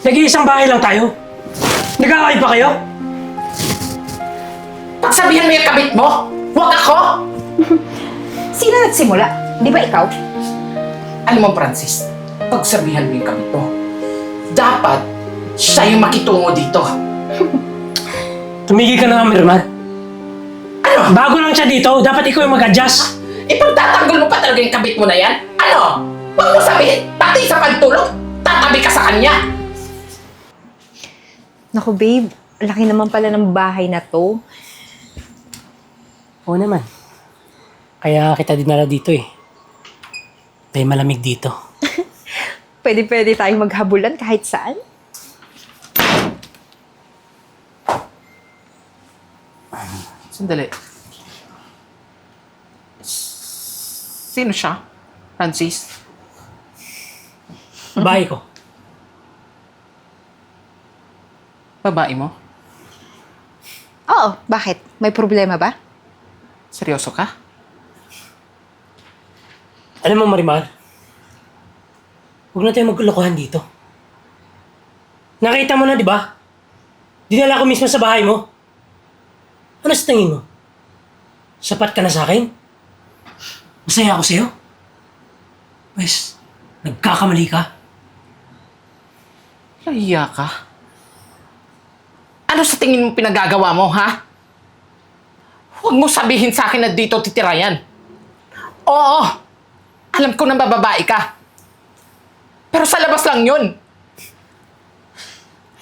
Nag-iisang bahay lang tayo. Nag-aaway pa kayo? Pagsabihan mo yung kabit mo, huwag ako! Sino nagsimula? Di ba ikaw? Alam mo, Francis, pagsabihan mo yung kabit mo, dapat siya yung makitungo dito. Tumigil ka na nga, Merman. Ano? Bago lang siya dito, dapat ikaw yung mag-adjust. Ipagtatanggol mo pa talaga yung kabit mo na yan? Ano? Huwag mo sabihin, pati sa pagtulog, tatabi ka sa kanya. Naku babe, laki naman pala ng bahay na to. Oo naman. Kaya kita dinala dito eh. Dahil malamig dito. Pwede-pwede tayong maghabulan kahit saan. Sandali. Sino siya? Francis? Bahay ko. Babae mo? Oo, bakit? May problema ba? Seryoso ka? Alam mo, Marimar, huwag na tayo magkulokohan dito. Nakita mo na, di ba? Dinala ko mismo sa bahay mo. Ano sa tingin mo? Sapat ka na sa akin? Masaya ako sa'yo? Pues, nagkakamali ka. Nahiya ka? Ano sa tingin mo pinagagawa mo, ha? Huwag mo sabihin sa akin na dito titira yan. Oo, alam ko na bababae ka. Pero sa labas lang yun.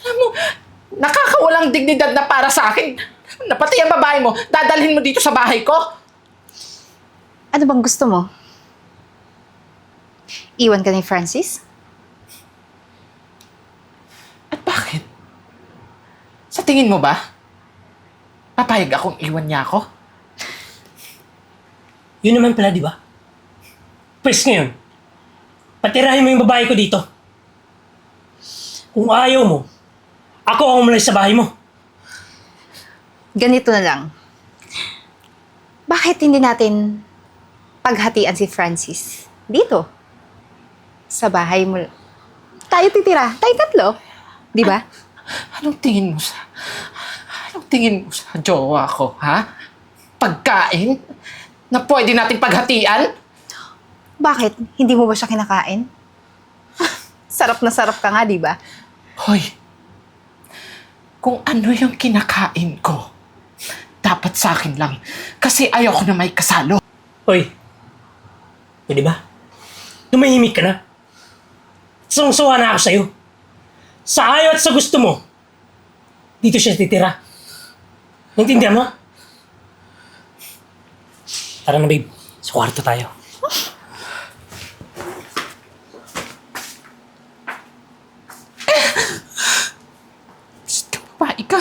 Alam mo, nakakawalang dignidad na para sa akin. Na pati ang babae mo, dadalhin mo dito sa bahay ko. Ano bang gusto mo? Iwan ka ni Francis? At bakit? Sa tingin mo ba? Papayag akong iwan niya ako? Yun naman pala, di ba? Pues ngayon, patirahin mo yung babae ko dito. Kung ayaw mo, ako ang umalis sa bahay mo. Ganito na lang. Bakit hindi natin paghatian si Francis dito? Sa bahay mo. Tayo titira. Tayo tatlo. Di ba? Anong tingin mo sa... Anong tingin mo sa jowa ko, ha? Pagkain? Na pwede nating paghatian? Bakit? Hindi mo ba siya kinakain? sarap na sarap ka nga, di ba? Hoy, kung ano yung kinakain ko, dapat sa akin lang. Kasi ayoko na may kasalo. Hoy, pwede ba? Tumahimik ka na. Sungssuha na ako sa'yo. Sa ayaw at sa gusto mo, dito siya titira. Naintindihan mo? Tara na babe, sa kwarto tayo. Babae ka.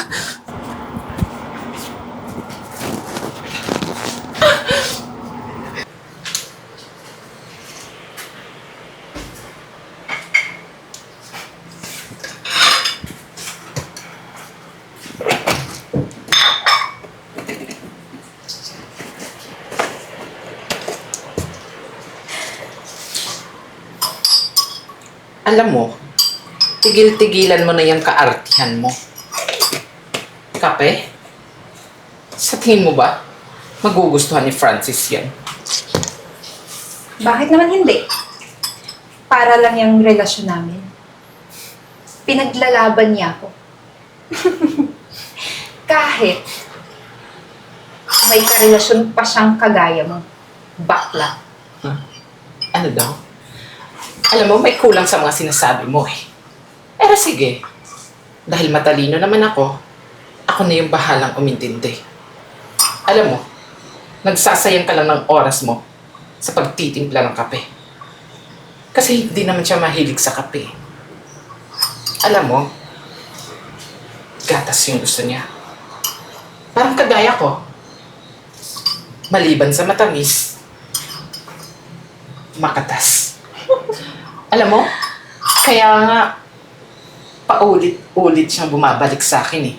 Alam mo, tigil-tigilan mo na yung kaartihan mo. Kape? Sa tingin mo ba, magugustuhan ni Francis yan? Bakit naman hindi? Para lang yung relasyon namin. Pinaglalaban niya ako. Kahit may karelasyon pa siyang kagaya mo. Bakla. Ano daw? Alam mo, may kulang sa mga sinasabi mo eh. Pero sige, dahil matalino naman ako, ako na yung bahalang umintindi. Alam mo, nagsasayang ka lang ng oras mo sa pagtitimpla ng kape. Kasi hindi naman siya mahilig sa kape. Alam mo, gatas yung gusto niya. Parang kagaya ko. Maliban sa matamis, makatas. Alam mo, kaya nga, paulit-ulit siyang bumabalik sa akin eh.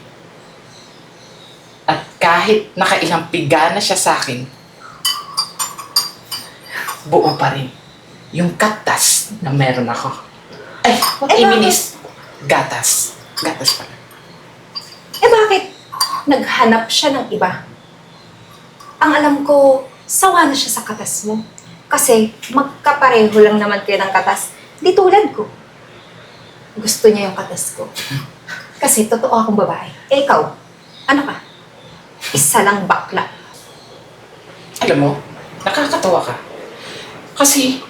At kahit nakailang piga na siya sa akin, buo pa rin yung katas na meron ako. Ay, what Eh, I bakit? mean is, gatas. Gatas pala. Eh bakit naghanap siya ng iba? Ang alam ko, sawa na siya sa katas mo. Kasi magkapareho lang naman kayo ng katas. Di tulad ko. Gusto niya yung katas ko. Kasi totoo akong babae. Eh ikaw, ano ka? Isa lang bakla. Alam mo, nakakatawa ka. Kasi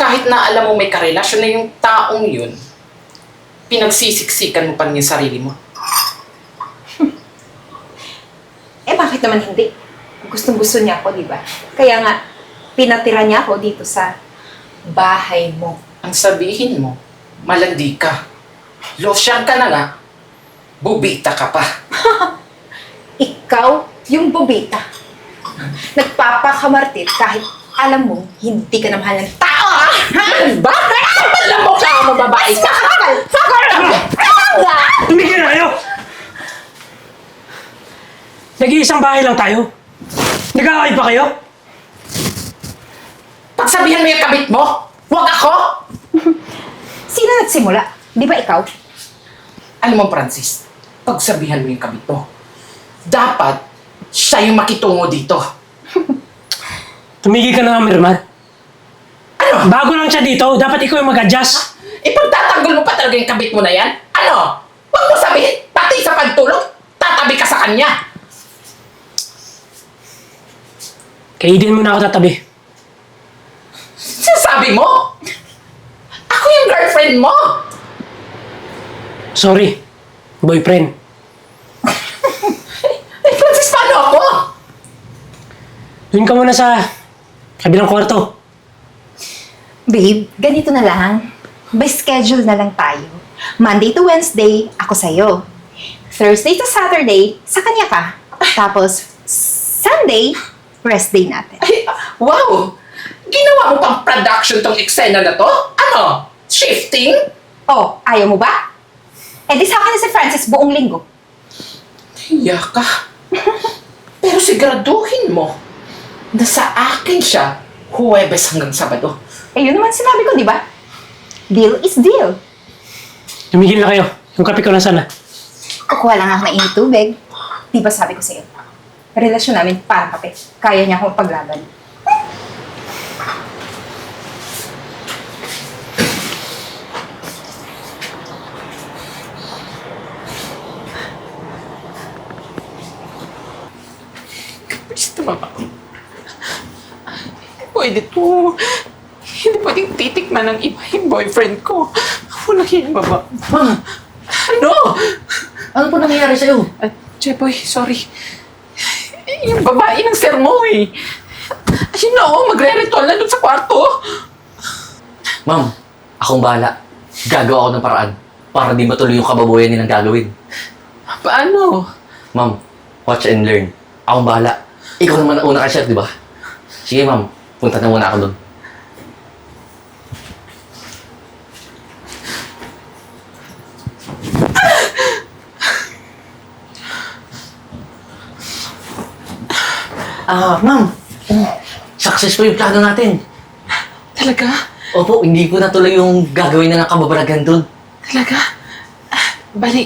kahit na alam mo may karelasyon na yung taong yun, pinagsisiksikan mo pa yung sarili mo. Eh bakit naman hindi? Gustong gusto niya ako, di ba? Kaya nga, pinatira niya ako dito sa bahay mo. Ang sabihin mo, malandi ka. Losyang ka na nga, bubita ka pa. Ikaw, yung bobita. Nagpapakamartit kahit alam mo, hindi ka na mahal ng tao! ah! Ba? Alam mo ka, mababae ka! Sakal! Sakal! Tumigil na kayo! Nag-iisang bahay lang tayo. Nag-aaway pa kayo? Pagsabihan mo yung kabit mo, huwag ako! Sino nagsimula? Di ba ikaw? Alam mo, Francis, pagsabihan mo yung kabit mo, dapat siya yung makitungo dito. Tumigil ka na nga, Mirmar. Ano? Bago lang siya dito, dapat ikaw yung mag-adjust. Ipagtatanggol mo pa talaga yung kabit mo na yan? Ano? Huwag mo sabihin, pati sa pagtulog, tatabi ka sa kanya. Kaidin mo na ako tatabi. Sinasabi mo? Ako yung girlfriend mo! Sorry, boyfriend. Eh, Francis, paano ako? Doon ka muna sa kabilang kwarto. Babe, ganito na lang. By schedule na lang tayo. Monday to Wednesday, ako sa'yo. Thursday to Saturday, sa kanya ka. Tapos, Sunday, rest day natin. Ay, wow! Ginawa mo pang production tong eksena na to? Ano? Shifting? Oh, ayaw mo ba? Eh di sa akin na si Francis buong linggo. Hiya ka. Pero siguraduhin mo na sa akin siya Huwebes hanggang Sabado. Eh yun naman sinabi ko, di ba? Deal is deal. Tumigil na kayo. Yung kape ko na sana. Kukuha lang ako ng init tubig. Di ba sabi ko sa'yo? Relasyon namin parang kape. Kaya niya akong paglaban. Basta mama. Pwede to. Hindi pwedeng titikman ng iba yung boyfriend ko. Walang yung baba. Ma'am, Ano? ano po nangyayari sa'yo? Uh, Jeboy, sorry. Yung babae ng sir mo eh. Ayun na oh, magre-ritual na dun sa kwarto. Ma'am, akong bahala. Gagawa ako ng paraan para di matuloy yung kababoyan nilang gagawin. Paano? Ma'am, watch and learn. Akong bahala. Ikaw naman ang una ka-chef, di ba? Sige, ma'am. Punta na muna ako doon. Ah, ma'am. Successful yung plano natin. Talaga? Opo, hindi po natuloy yung gagawin na ng kababaragan doon. Talaga? Ah, Bali,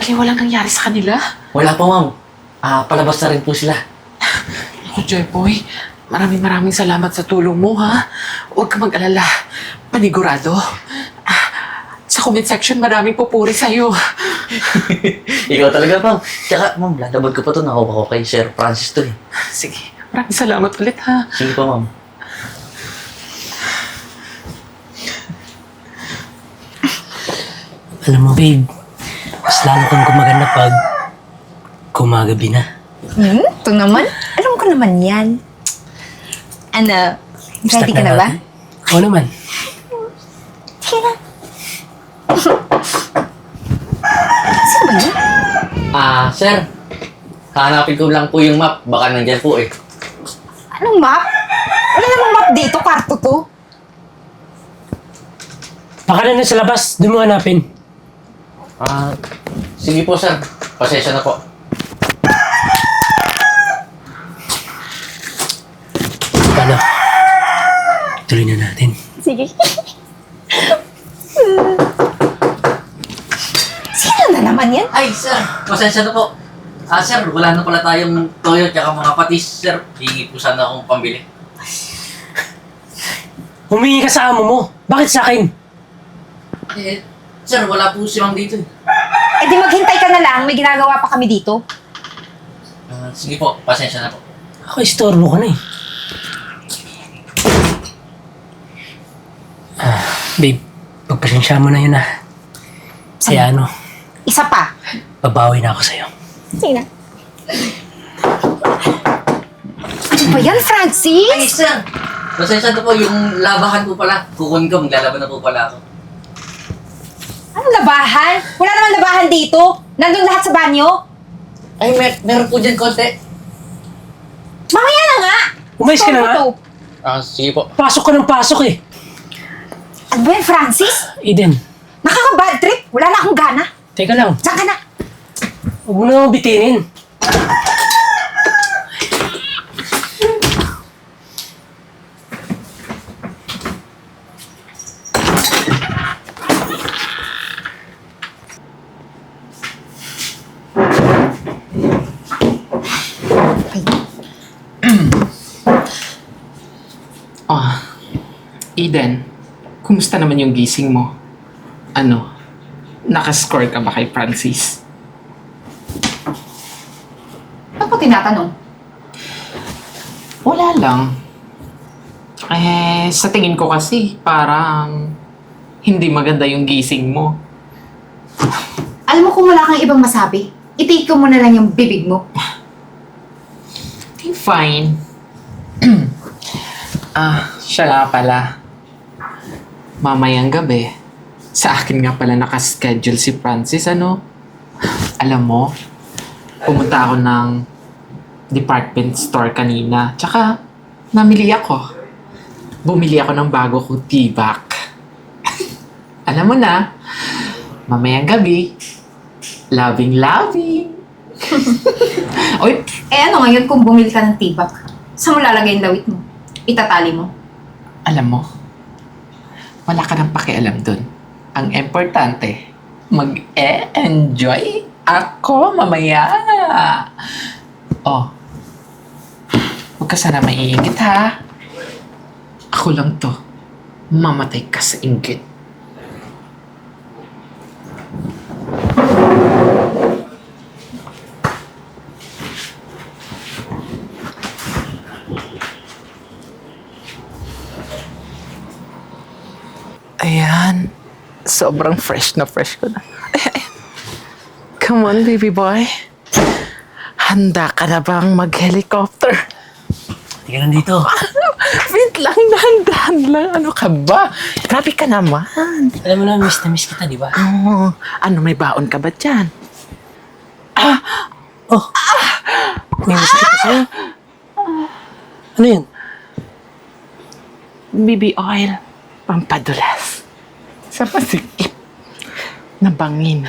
bali walang nangyari sa kanila? Wala pa, ma'am. Ah, palabas na rin po sila. Ako, Jeboy, maraming maraming salamat sa tulong mo, ha? Huwag ka mag-alala. Panigurado. Ah, Sa comment section, maraming pupuri sa'yo. Ikaw talaga, ma'am. Tsaka, ma'am, lalabad ko pa to. Nakuha ko kay Sir Francis to eh. Sige, maraming salamat ulit, ha? Sige pa, ma'am. Alam mo, babe, mas lalo kang gumaganda pag gumagabi na. Hmm? Ito naman? Naman yan. Ano? Ready ka na ba? Oo naman. Sige na. Sino ba yun? Ah, sir. Hanapin ko lang po yung map. Baka nandyan po eh. Anong map? Wala namang map dito, karto to. Baka na sa labas, doon mo hanapin. Ah, sige po, sir. Pasensya na po. Paano? Tuloy na natin. Sige. naman yan? Ay, sir! Pasensya na po. Ah, sir, wala na pala tayong toyo at mga patis, sir. Hingi po sana akong pambili. Humingi ka sa amo mo. Bakit sa akin? Eh, sir, wala po si ma'am dito. eh. Eh di maghintay ka na lang, may ginagawa pa kami dito. Ah, sige po, pasensya na po. Ako, istorbo ka na eh. Ah, babe, pagpasensya mo na yun ah. Kaya ano, Isa pa. babawi na ako sa'yo. Sige na. Ano ba yan, Francis? Ay, sir! Pasensya na po, yung labahan po pala. Kukun ko, maglalaban na po pala ako. Anong labahan? Wala naman labahan dito. Nandun lahat sa banyo. Ay, mer meron po dyan konti. Mamaya na nga. Umayos ka na nga. Ah, sige po. Pasok ka ng pasok eh. Ano ba yan, Francis? Eden, Nakaka-bad trip. Wala na akong gana. teka lang. Saan ka na? Huwag mo na bitinin. Ah, Eden, kumusta naman yung gising mo? Ano, nakascore ka ba kay Francis? Ba't mo tinatanong? Wala lang. Eh, sa tingin ko kasi, parang hindi maganda yung gising mo. Alam mo kung wala kang ibang masabi, itik ko mo na lang yung bibig mo. Di fine. ah, siya nga pala. Mamayang gabi, sa akin nga pala nakaschedule si Francis, ano? Alam mo, pumunta ako ng department store kanina. Tsaka, namili ako. Bumili ako ng bago kong tibak. Alam mo na, mamayang gabi, loving-loving. Oy, Eh ano ngayon kung bumili ka ng tibak? Saan mo lalagay yung lawit mo? Itatali mo? alam mo, wala ka nang pakialam dun. Ang importante, mag-e-enjoy ako mamaya. Oh, huwag ka sana maiingit ha. Ako lang to. Mamatay ka sa inggit. Ayan. Sobrang fresh na fresh ko na. Come on, baby boy. Handa ka na bang mag-helicopter? Hindi ka nandito. Wait lang, dahan-dahan lang. Ano ka ba? Grabe ka naman. Alam mo na, miss na miss kita, di ba? Oh, ano, may baon ka ba dyan? Oh, may miss kita sa'yo. Ano yun? BB oil. Pampadulas. Sa pasikip. Nabangin.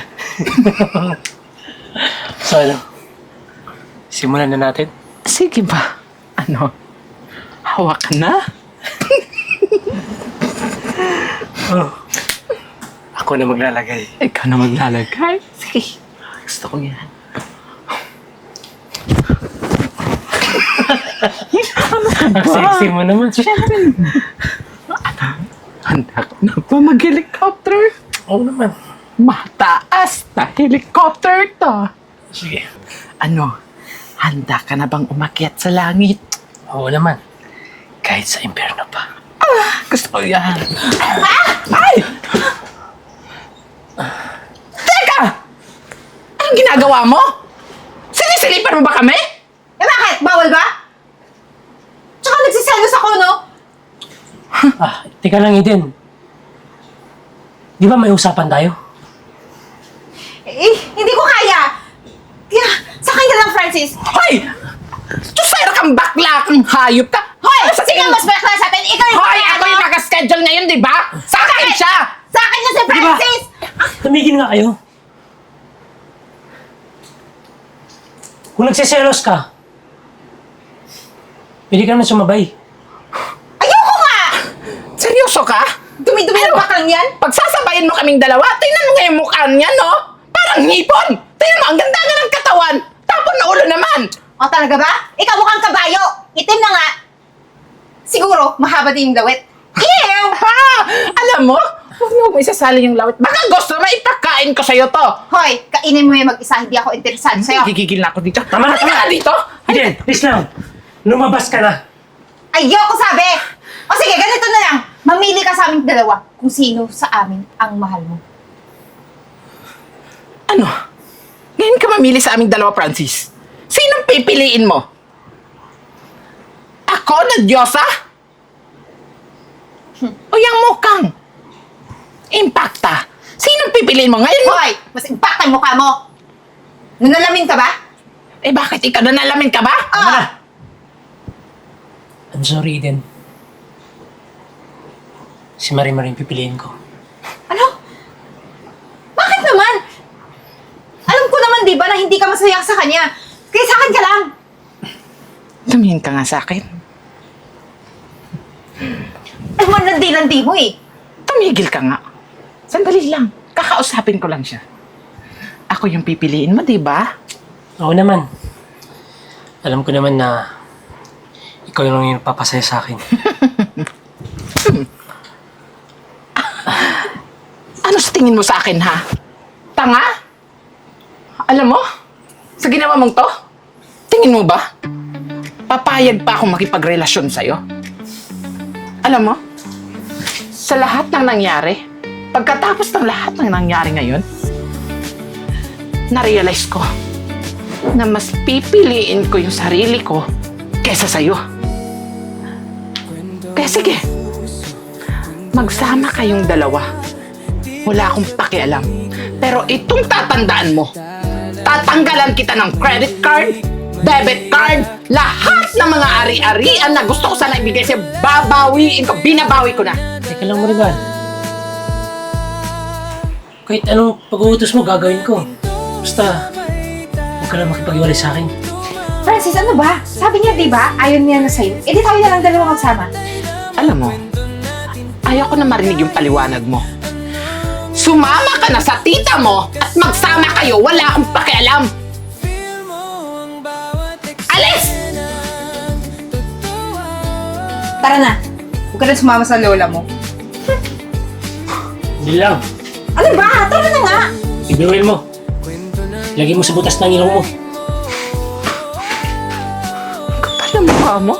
So ano? Simulan na natin. Sige ba? Ano? Hawak ka na? Oh. Ako na maglalagay. Ikaw na maglalagay. Sige. Gusto ko yan. Ang sexy mo naman. Handa ka na ba mag-helicopter? Oo naman. Mataas na helicopter to. Sige. Ano? Handa ka na bang umakyat sa langit? Oo naman. Kahit sa impyerno pa. Gusto ko yan. Ay! Teka! Anong ginagawa mo? Sinisilipan mo ba kami? Eh bakit? Bawal ba? Tsaka nagsiselos ako, no? Ah, teka lang Eden. Di ba may usapan tayo? Eh, hindi ko kaya. Kaya, sa kanya lang, Francis. Hoy! Tusera kang bakla kang hayop ka! Hoy! Sa Sino tingin mas bakla sa atin? Ikaw yung Hoy! bakla, Ako no? yung naka-schedule ngayon, di ba? Sa akin siya! Sa akin na si ba? Francis! Tumigil nga kayo. Kung nagsiselos ka, pwede ka naman sumabay. Seryoso ka? Dumi-dumi ng baklang yan. Pagsasabayin mo kaming dalawa, tingnan mo nga yung mukha niya, no? Para ng ngipon! Tingnan mo, ang ganda nga ng katawan! Tapon na ulo naman! O talaga ba? Ikaw mukhang kabayo. Itim na nga. Siguro, mahaba din yung lawit. Ew! Ha! Alam mo, huwag mo isasali yung lawit. Baka gusto mo ipakain ko sa'yo to! Hoy, kainin mo yung mag-isa. Hindi ako interesado sa'yo. Gigigil na ako dito. Tama na, tama na. na dito! Eden, please lang. Lumabas ka na. Ayoko sabi! O sige, ganito na lang. Mamili ka sa aming dalawa kung sino sa amin ang mahal mo. Ano? Ngayon ka mamili sa aming dalawa, Francis. Sinong pipiliin mo? Ako na Diyosa? O yung mukhang? Impacta. Sinong pipiliin mo ngayon mo? Hoy, mas impact ang mukha mo. Nanalamin ka ba? Eh bakit ikaw na nalamin ka ba? Tama na. I'm sorry, Eden. Si Marie Marie pipiliin ko. Ano? Bakit naman? Alam ko naman, di ba, na hindi ka masaya sa kanya. Kaya sa akin ka lang. Tumingin ka nga sa akin. Ay, manlandi-landi mo eh. Tumigil ka nga. Sandali lang. Kakausapin ko lang siya. Ako yung pipiliin mo, di ba? Oo naman. Alam ko naman na ikaw yung yung papasaya sa akin. Ano sa tingin mo sa akin, ha? Tanga? Alam mo, sa ginawa mong to, tingin mo ba, papayag pa akong makipagrelasyon sa'yo? Alam mo, sa lahat ng nangyari, pagkatapos ng lahat ng nangyari ngayon, na-realize ko na mas pipiliin ko yung sarili ko kesa sa'yo. Kaya sige, magsama kayong dalawa. Wala akong pakialam. Pero itong tatandaan mo, tatanggalan kita ng credit card, debit card, lahat ng mga ari-arian na gusto ko sana ibigay sa'yo, babawiin ko, binabawi ko na. Teka lang, Maribel. Kahit anong pag-uutos mo, gagawin ko. Basta, huwag ka lang makipag-iwalay sa akin. Francis, ano ba? Sabi niya, di ba, ayaw niya na sa'yo. Eh, di tayo na lang dalawa magsama. Alam mo, ayaw ko na marinig yung paliwanag mo. Sumama ka na sa tita mo at magsama kayo, wala akong pakialam. Alis! Tara na. Huwag ka na sumama sa lola mo. Hindi lang. Ano ba? Tara na nga! Ibiruin mo. Lagay mo sa butas ng ilong mo. Ang mukha mo.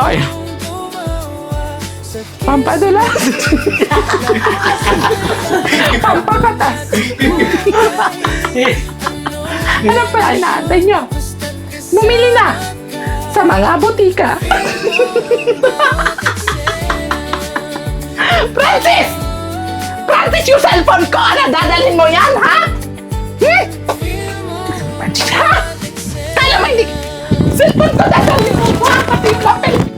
Oil. Pampadulas. Pampakatas. Ano pa natin nyo? Bumili na sa mga butika. Francis! Francis, yung cellphone ko! Ano, dadalhin mo yan, ha? Hmm? Ha? Kala mo hindi... Cellphone ko, dadalhin mo, ha? Pati papel.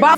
Ba-